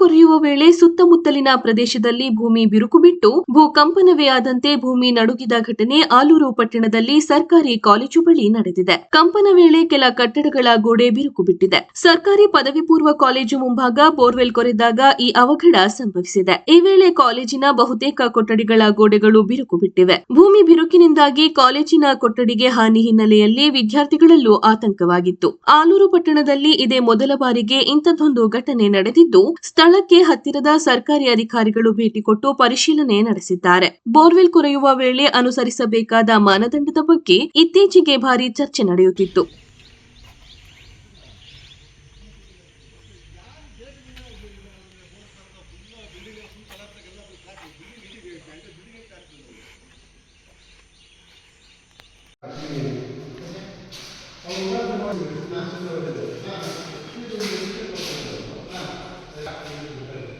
ಕೊರೆಯುವ ವೇಳೆ ಸುತ್ತಮುತ್ತಲಿನ ಪ್ರದೇಶದಲ್ಲಿ ಭೂಮಿ ಬಿರುಕು ಬಿಟ್ಟು ಭೂಕಂಪನವೇ ಆದಂತೆ ಭೂಮಿ ನಡುಗಿದ ಘಟನೆ ಆಲೂರು ಪಟ್ಟಣದಲ್ಲಿ ಸರ್ಕಾರಿ ಕಾಲೇಜು ಬಳಿ ನಡೆದಿದೆ. ಕಂಪನ ವೇಳೆ ಕೆಲ ಕಟ್ಟಡಗಳ ಗೋಡೆ ಬಿರುಕು ಬಿಟ್ಟಿದೆ ಸರ್ಕಾರಿ ಪದವಿ ಪೂರ್ವ ಕಾಲೇಜು ಮುಂಭಾಗ ಬೋರ್ವೆಲ್ ಕೊರೆದಾಗ ಈ ಅವಘಡ ಸಂಭವಿಸಿದೆ. ಈ ವೇಳೆ ಕಾಲೇಜಿನ ಬಹುತೇಕ ಕೊಠಡಿಗಳ ಗೋಡೆಗಳು ಬಿರುಕು ಬಿಟ್ಟಿವೆ ಭೂಮಿ ಬಿರುಕಿನಿಂದಾಗಿ ಕಾಲೇಜಿನ ಕೊಠಡಿಗೆ ಹಾನಿ ಹಿನ್ನೆಲೆಯಲ್ಲಿ ವಿದ್ಯಾರ್ಥಿಗಳಲ್ಲೂ ಆತಂಕವಾಗಿತ್ತು. ಆಲೂರು ಪಟ್ಟಣದಲ್ಲಿ ಇದೇ ಮೊದಲ ಬಾರಿಗೆ ಇಂಥದ್ದೊಂದು ಘಟನೆ ನಡೆದಿದ್ದು ಸ್ಥಳಕ್ಕೆ ಹತ್ತಿರದ ಸರ್ಕಾರಿ ಅಧಿಕಾರಿಗಳು ಭೇಟಿ ಕೊಟ್ಟು ಪರಿಶೀಲನೆ ನಡೆಸಿದ್ದಾರೆ. ಬೋರ್ವೆಲ್ ಕೊರೆಯುವ ವೇಳೆ ಅನುಸರಿಸಬೇಕಾದ ಮಾನದಂಡದ ಬಗ್ಗೆ ಇತ್ತೀಚೆಗೆ ಭಾರಿ ಚರ್ಚೆ ನಡೆಯುತ್ತಿತ್ತು. Oh, Yeah.